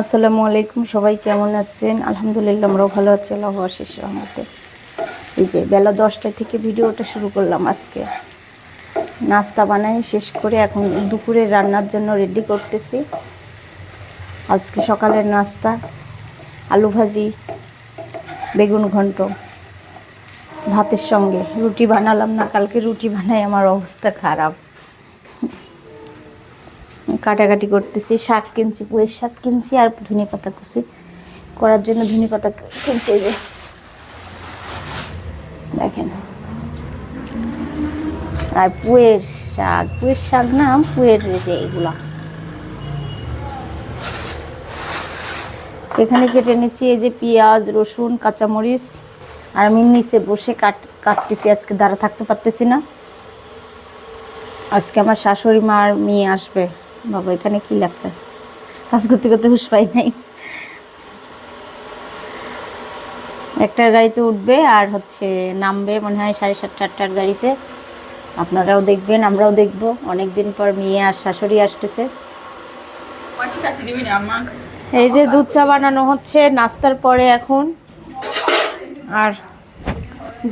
আসসালামু আলাইকুম, সবাই কেমন আছেন? আলহামদুলিল্লাহ আমরাও ভালো আছি, আল্লাহ আশিস রহমতে। এই যে বেলা দশটা থেকে ভিডিওটা শুরু করলাম আজকে। নাস্তা বানাই শেষ করে এখন দুপুরে রান্নার জন্য রেডি করতেছি। আজকে সকালের নাস্তা, আলু ভাজি, বেগুন ঘন্ট, ভাতের সঙ্গে। রুটি বানালাম না, কালকে রুটি বানাই, আমার অবস্থা খারাপ। কাটাকাটি করতেছি, শাক কিনছি, পুয়ের শাক কিনছি আর ধনে পাতা কুচি। করার জন্য ধনে পাতা কিনছি যে। দেখেন। আর পুয়ের শাক পুয়ের শাক না, পুয়ের যে এগুলা। এখানে কেটে নিচ্ছি এই যে পেঁয়াজ, রসুন, কাঁচামরিচ। আর আমি নিচে বসে কাট, কাটতেছি, আজকে দাঁড়া থাকতে পারতেছি না। আজকে আমার শাশুড়ি মা আর মেয়ে আসবে। বাবা, এখানে কি লাগছে? কাজ করতে করতে হুশ পাই নাই। একটার গাড়িতে উঠবে আর হচ্ছে নামবে মনে হয় সাড়ে সাতটা আটটার গাড়িতে। আপনারাও দেখবেন, আমরাও দেখব। অনেক দিন পর মেয়ে আর শাশুড়ি আসতেছে। এই যে দুধ চা বানানো হচ্ছে, নাস্তার পরে এখন। আর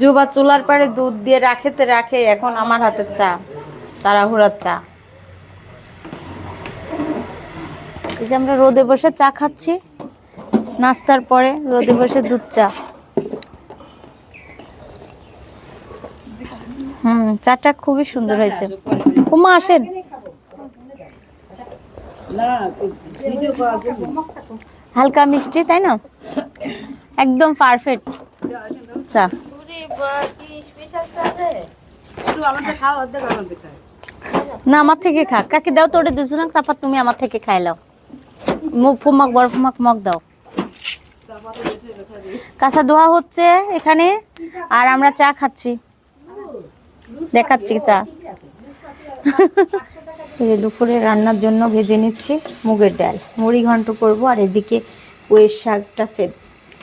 জুবা চুলার পাড়ে দুধ দিয়ে রাখেতে রাখে, এখন আমার হাতের চা, তাড়াহুড়ার চা। এই যে আমরা রোদে বসে চা খাচ্ছি। নাস্তার পরে রোদে বসে দুধ চা। হুম, চাটা খুবই সুন্দর হয়েছে। কুমা আসেন। হালকা মিষ্টি, তাই না? একদম পারফেক্ট চা। না, আমার থেকে খা। কাকে, দাও তো তোরে দুজন তারপর তুমি আমার থেকে খাই লাও। মুখ ফুমাক, বড় ফুমাক, মগ দাও। কাঁচা ধোয়া হচ্ছে এখানে, আর আমরা চা খাচ্ছি। দেখাচ্ছি চা। দুপুরে রান্নার জন্য ভেজে নিচ্ছি মুগের ডাল। মুড়ি ঘন্ট করব, আর এদিকে পুয়ের শাকটা চে-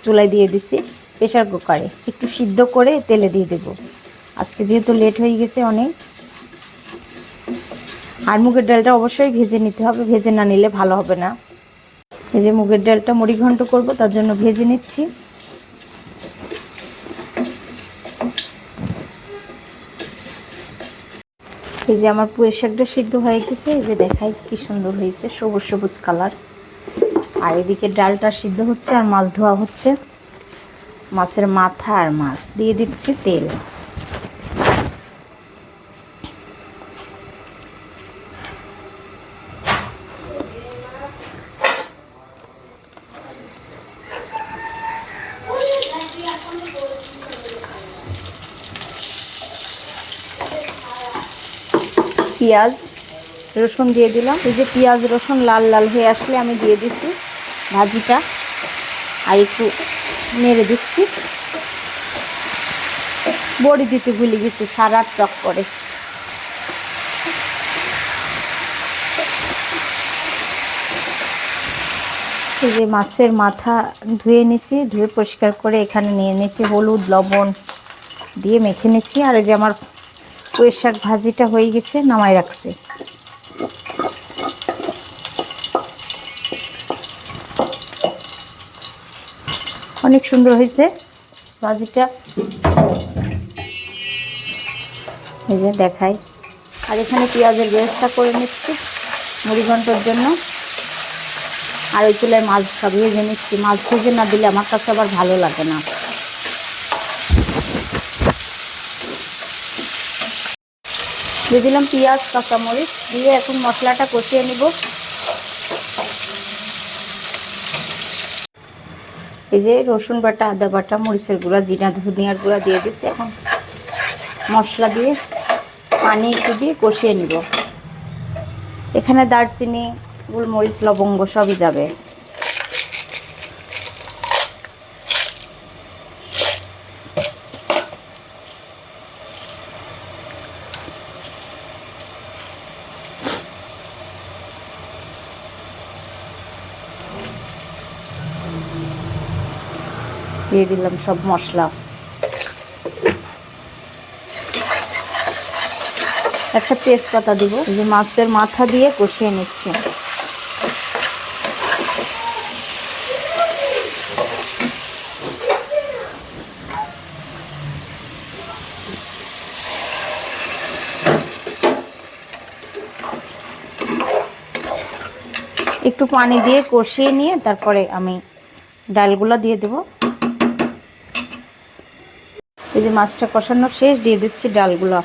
চুলায় দিয়ে দিছি প্রেশার কুকারে। একটু সিদ্ধ করে তেলে দিয়ে দেব। আজকে যেহেতু লেট হয়ে গেছে অনেক। আর মুগের ডালটা অবশ্যই ভেজে নিতে হবে। ভেজে না নিলে ভালো হবে না। এই যে মুগের ডালটা মুড়ি ঘন্ট করব, তার জন্য ভেজে নিচ্ছি। এই যে আমার পুয়ের শাকটা সিদ্ধ হয়ে গেছে, এই যে দেখাই কি সুন্দর হয়েছে, সবুজ সবুজ কালার। আর এদিকে ডালটা সিদ্ধ হচ্ছে আর মাছ ধোয়া হচ্ছে। মাছের মাথা আর মাছ, দিয়ে দিচ্ছি তেল। পেঁয়াজ, রসুন দিয়ে দিলাম। এই যে পেঁয়াজ, রসুন লাল লাল হয়ে আসলে আমি দিয়ে দিচ্ছি ভাজিটা। আর একটু নেড়ে দিচ্ছি। বড়ি দিতে ভুলে গেছি সারার চক করে। যে মাছের মাথা ধুয়ে নিছি, ধুয়ে পরিষ্কার করে এখানে নিয়ে নিয়েছি হলুদ, লবণ দিয়ে মেখে নিচ্ছি। আর এই যে আমার পুঁয়ের শাক ভাজিটা হয়ে গেছে নামাই রাখছে। অনেক সুন্দর হয়েছে ভাজিটা। এই যে দেখাই। আর এখানে পেঁয়াজের ব্যবস্থা করে নিচ্ছি মুড়ি ঘণ্টার জন্য। আর ওই চুলায় মাছটা ভেজে নিচ্ছি। মাছ ভেজে না দিলে আমার কাছে আবার ভালো লাগে না। দিয়ে দিলাম পেঁয়াজ, কাঁচামরিচ দিয়ে এখন মশলাটা কষিয়ে নিব। এই যে রসুন বাটা, আদা বাটা, মরিচের গুঁড়া, জিরা, ধনিয়ার গুঁড়া দিয়ে দিছি। এখন মশলা দিয়ে পানি একটু দিয়ে কষিয়ে নিব। এখানে দারচিনি, গোলমরিচ, লবঙ্গ সবই যাবে। দিয়ে দিলাম সব মশলা। একটা তেজপাতা দিব যে মাছের মাথা দিয়ে কষিয়ে নিচ্ছি। একটু পানি দিয়ে কষিয়ে নিয়ে তারপরে আমি ডালগুলো দিয়ে দেবো। এই যে মাছটা কষানো শেষ, দিয়ে দিচ্ছি ডালগুলো।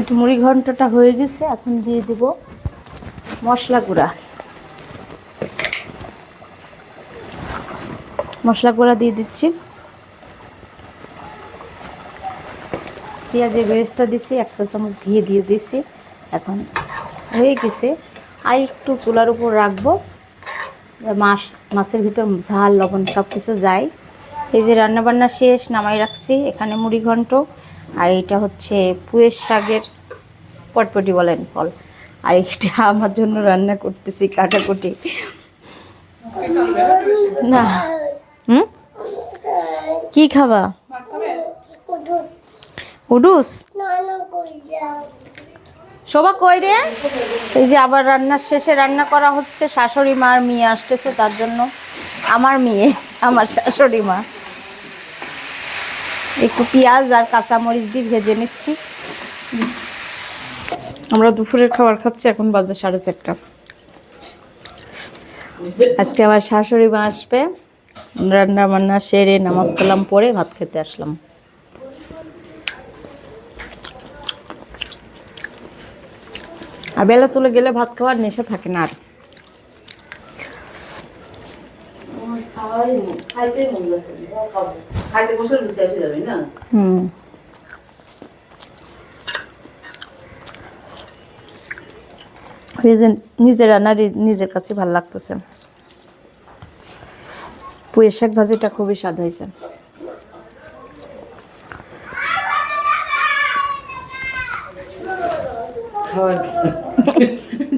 একটু মুড়ি ঘন্টটা হয়ে গেছে, এখন দিয়ে দেব মশলা গুঁড়া। মশলা গুঁড়া দিয়ে দিচ্ছি। পেঁয়াজের বেরেস্তা দিছি, এক চা চামচ ঘি দিয়ে দিছি। এখন হয়ে গেছে। আর একটু চুলার উপর রাখব। মাছ মাছের ভিতর ঝাল লবণ সব কিছু যায়। এই যে রান্নাবান্না শেষ নামাই রাখছি এখানে মুড়ি ঘন্ট আর এটা হচ্ছে পুয়ের শাকের পটপটি বলেন ফল। আর এটা আমার জন্য রান্না করতেছি কাটাকুটি। না। হুম? কি খাবা? উডুস? শোভা কই রে? এই যে আবার রান্নার শেষে রান্না করা হচ্ছে, শাশুড়ি মার মেয়ে আসতেছে, তার জন্য আমার মেয়ে, আমার শাশুড়ি মা। একটু পেঁয়াজ আর কাঁচামরিচ দিয়ে ভেজে নিচ্ছি। আমরা দুপুরের খাবার খাচ্ছি, এখন বাজে সাড়ে চারটা। আজকে আবার শাশুড়ি মা আসবে। রান্না বান্না সেরে নামাজ কালাম পরে ভাত খেতে আসলাম। আর বেলা চলে গেলে ভাত খাওয়ার নেশা থাকে না আর। নিজের রান্না নিজের কাছে ভালো লাগতেছে। পুঁয়ের শাক ভাজিটা খুবই স্বাদ হয়েছে। খাবার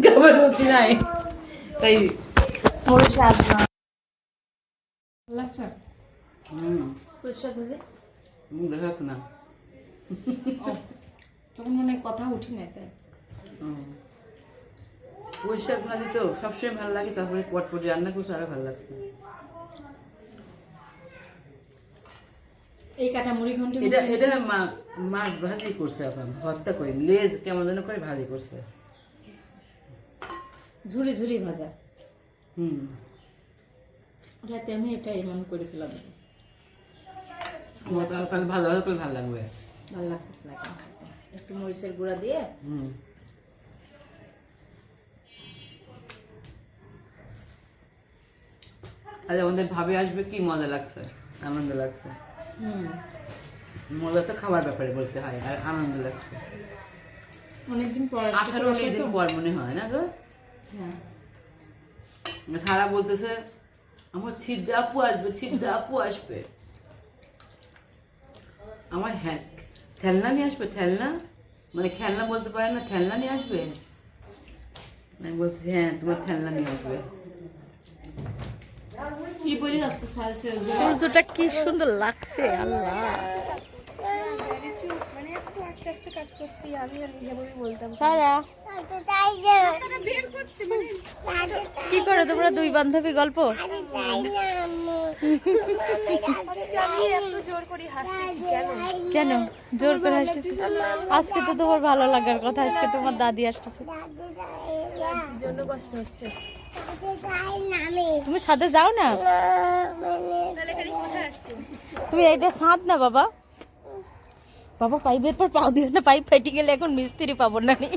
খাবার রুচি নাই তাই পুঁই শাক না লাগছে হুম পুঁই শাক ভাজি মুখ দেখাচ্ছে না তখন মনে কথা উঠি না তাই। পুঁই শাক তো সবসময় ভালো লাগে তারপরে পটপটি রান্না করছে আরও ভালো লাগছে। এই কাটা মুড়ি ঘন্টি এটা এটা মা মাছ ভাজি করছে এখন ভর্তা করে লেজ কেমন যেন করে ভাজি করছে। ঝুরি ঝুরি ভাজা। হুম। রাতে আমি এটা এমন করে ফেলা দেবো তোমার তো ভালো ভালো করে ভালো লাগবে। ভালো লাগতেছে না খাইতে। একটু মরিচের গুঁড়া দিয়ে। হুম। আজ আমাদের ভাবে আসবে কি? মজা লাগছে আনন্দ লাগছে। হুম। মজা তো খাবার ব্যাপারে বলতে হয় আর আনন্দ লাগছে। অনেকদিন পর আঠারো মনে হয় না গো? সারা বলতেছে আমার ছিদ্দা আপু আসবে ছিদ্দা আপু আসবে। আমার হ্যাঁ খেলনা নিয়ে আসবে খেলনা? মানে খেলনা বলতে পারে না খেলনা নিয়ে আসবে? আমি বলছি হ্যাঁ তোমার খেলনা নিয়ে আসবে। সূর্যটা কি সুন্দর লাগছে আল্লাহ। সারা। কি করে তোমরা দুই বান্ধবী গল্প? কেন? জোর করে হাসতেছি? আজকে তো তোমার ভালো লাগার কথা আজকে তোমার দাদি আসতেছে। তুমি ছাদে যাও না? তুমি এটা সাঁত না বাবা? বাবা পাইপের পর পাও দিও না পাইপ ফেটে গেলে এখন মিস্ত্রি পাবো না নি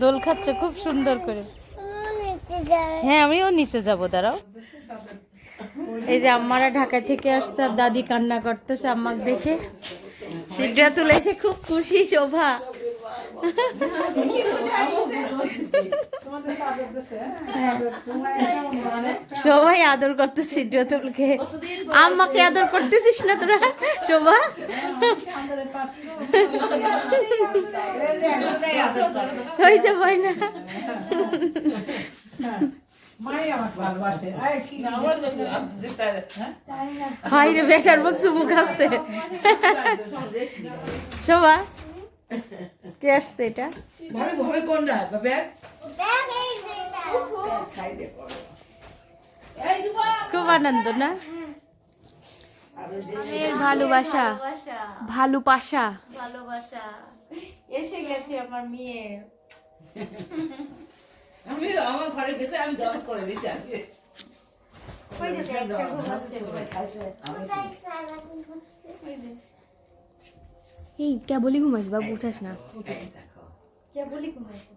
দোল খাচ্ছে, খুব সুন্দর করে। হ্যাঁ আমিও নিচে যাব, দাঁড়াও। এই যে আম্মারা ঢাকা থেকে আসছে আর দাদি কান্না করতেছে আম্মাকে দেখে। সিটটা তুলেছে, খুব খুশি শোভা। সবাই আদর করতেছি সিটটা তুলকে আম্মাকে আদর করতেছিস না তোরা? শোভা? হয়েছে ভয় না বেটার বক্স মুখ আসছে শোভা? কে আসছে এটা? ভাবে ভাবে কোনটা? ব্যাগ? খুব আনন্দ না? মেয়ের ভালোবাসা। ভালোবাসা। ভালোবাসা। ভালোবাসা। এসে গেছে আমার মেয়ে। আমি আমার ঘরে গেছে আমি জব করে দিচ্ছি আজকে ওই যে একটা ঘুমাচ্ছে। এই কেবলই ঘুমাইছে? বাবু উঠাস না। ঘুমাইছে?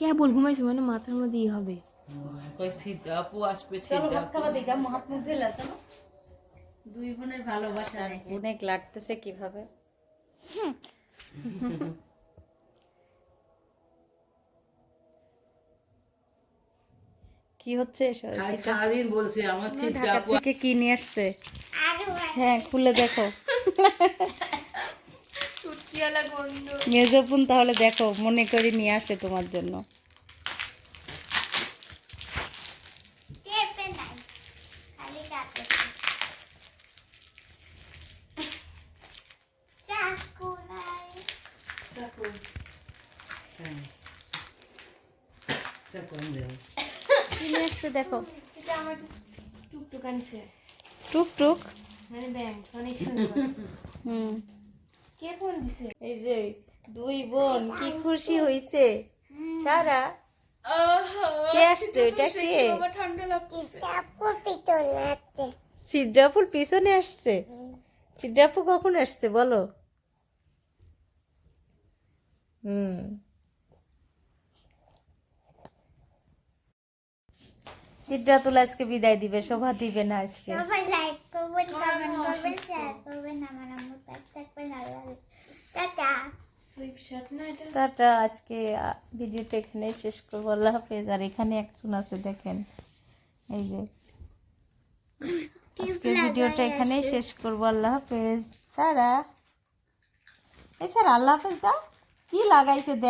কেবল ঘুমাইছে মানে মাথার মধ্যে ই হবে। কই সিদ্ধ আপু আসবে চলো খাওয়া দিই আম্মু হাত চলো। দুই বোনের ভালোবাসা অনেক লাগতেছে কীভাবে। কি হচ্ছে সারাদিন বলছে আমার ঢাকা থেকে কি নিয়ে আসছে? হ্যাঁ খুলে দেখো। মেজপুন তাহলে দেখো মনে করে নিয়ে আসে তোমার জন্য। হ্যাঁ। দেখো। টুকটুক আনছে। টুক টুক মানে ব্যাংক অনেক সুন্দর। হুম। কে ফোন দিছে? এই যে দুই বোন কি খুশি হইছে? সারা কে আসছে? এটা কে? সিদ্রাফুল পিছনে আসছে। সিদ্রাফু কখন আসছে বলো? হুম। সিদ্রাতুল আজকে বিদায় দিবে শোভা দিবে না আজকে। সবাই লাইক করবেন কমেন্ট করবেন শেয়ার করবেন আমার আম্মুর পাশে থাকবেন আল্লাহ টাটা আজকে ভিডিওটা এখানে শেষ করব। আল্লাহ হাফেজ। আর এখানে একজন আছে দেখেন। এই যে। আজকে ভিডিওটা এখানেই শেষ করব। আল্লাহ হাফেজ। সারা এই স্যার আল্লাহ হাফেজ দাও। কি লাগাইছে দেখ।